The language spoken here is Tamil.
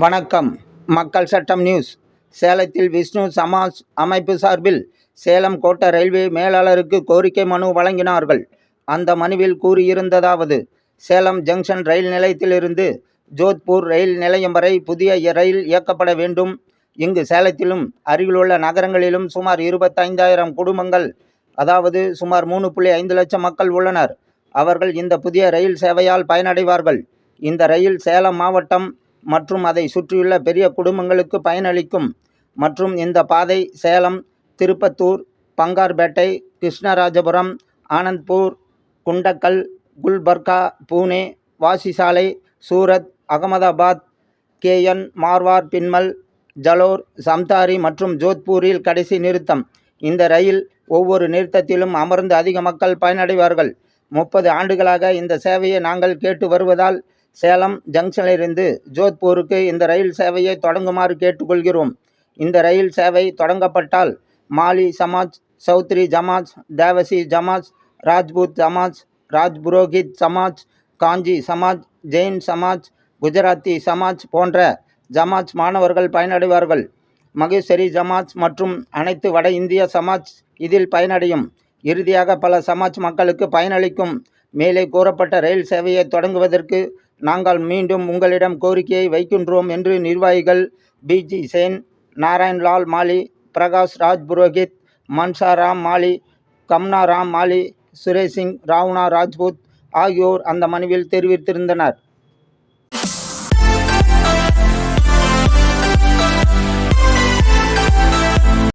வணக்கம். மக்கள் சட்டம் நியூஸ். சேலத்தில் விஷ்ணு சமாஜ் அமைப்பு சார்பில் சேலம் கோட்ட ரயில்வே மேலாளருக்கு கோரிக்கை மனு வழங்கினார்கள். அந்த மனுவில் கூறியிருந்ததாவது சேலம் ஜங்ஷன் ரயில் நிலையத்திலிருந்து ஜோத்பூர் ரயில் நிலையம் வரை புதிய ரயில் இயக்கப்பட வேண்டும். இங்கு சேலத்திலும் அருகிலுள்ள நகரங்களிலும் சுமார் இருபத்தைந்தாயிரம் குடும்பங்கள் அதாவது சுமார் மூணு புள்ளி ஐந்து லட்சம் மக்கள் உள்ளனர். அவர்கள் இந்த புதிய ரயில் சேவையால் பயனடைவார்கள். இந்த ரயில் சேலம் மாவட்டம் மற்றும் அதை சுற்றியுள்ள பெரிய குடும்பங்களுக்கு பயனளிக்கும். மற்றும் இந்த பாதை சேலம் திருப்பத்தூர் பங்கார்பேட்டை கிருஷ்ணராஜபுரம் ஆனந்த்பூர் குண்டக்கல் குல்பர்கா பூனே வாசிசாலை சூரத் அகமதாபாத் கேஎன் மார்வார் பின்மல் ஜலோர் சம்தாரி மற்றும் ஜோத்பூரில் கடைசி நிறுத்தம். இந்த ரயில் ஒவ்வொரு நிறுத்தத்திலும் அமர்ந்து அதிக மக்கள் பயனடைவார்கள். முப்பது ஆண்டுகளாக இந்த சேவையை நாங்கள் கேட்டு வருவதால் சேலம் ஜங்ஷனிலிருந்து ஜோத்பூருக்கு இந்த ரயில் சேவையை தொடங்குமாறு கேட்டுக்கொள்கிறோம். இந்த ரயில் சேவை தொடங்கப்பட்டால் மாலி சமாஜ் சௌத்ரி ஜமாஜ் தேவசி ஜமாஜ் ராஜ்பூத் ஜமாஜ் ராஜ் புரோஹித் சமாஜ் காஞ்சி சமாஜ் ஜெயின் சமாஜ் குஜராத்தி சமாஜ் போன்ற ஜமாஜ் மாணவர்கள் பயனடைவார்கள். மகேஸ்வரி ஜமாஜ் மற்றும் அனைத்து வட இந்திய சமாஜ் இதில் பயனடையும். இறுதியாக பல சமாஜ் மக்களுக்கு பயனளிக்கும். மேலே கூறப்பட்ட ரயில் சேவையை தொடங்குவதற்கு நாங்கள் மீண்டும் உங்களிடம் கோரிக்கையை வைக்கின்றோம் என்று நிர்வாகிகள் பிஜி சேன் நாராயண்லால் மாலி பிரகாஷ் ராஜ் புரோஹித் மன்சாராம் மாலி கம்னா ராம் மாலி சுரேஷ் சிங் ராவ்னா ராஜ்பூத் ஆகியோர் அந்த மனுவில் தெரிவித்திருந்தனர்.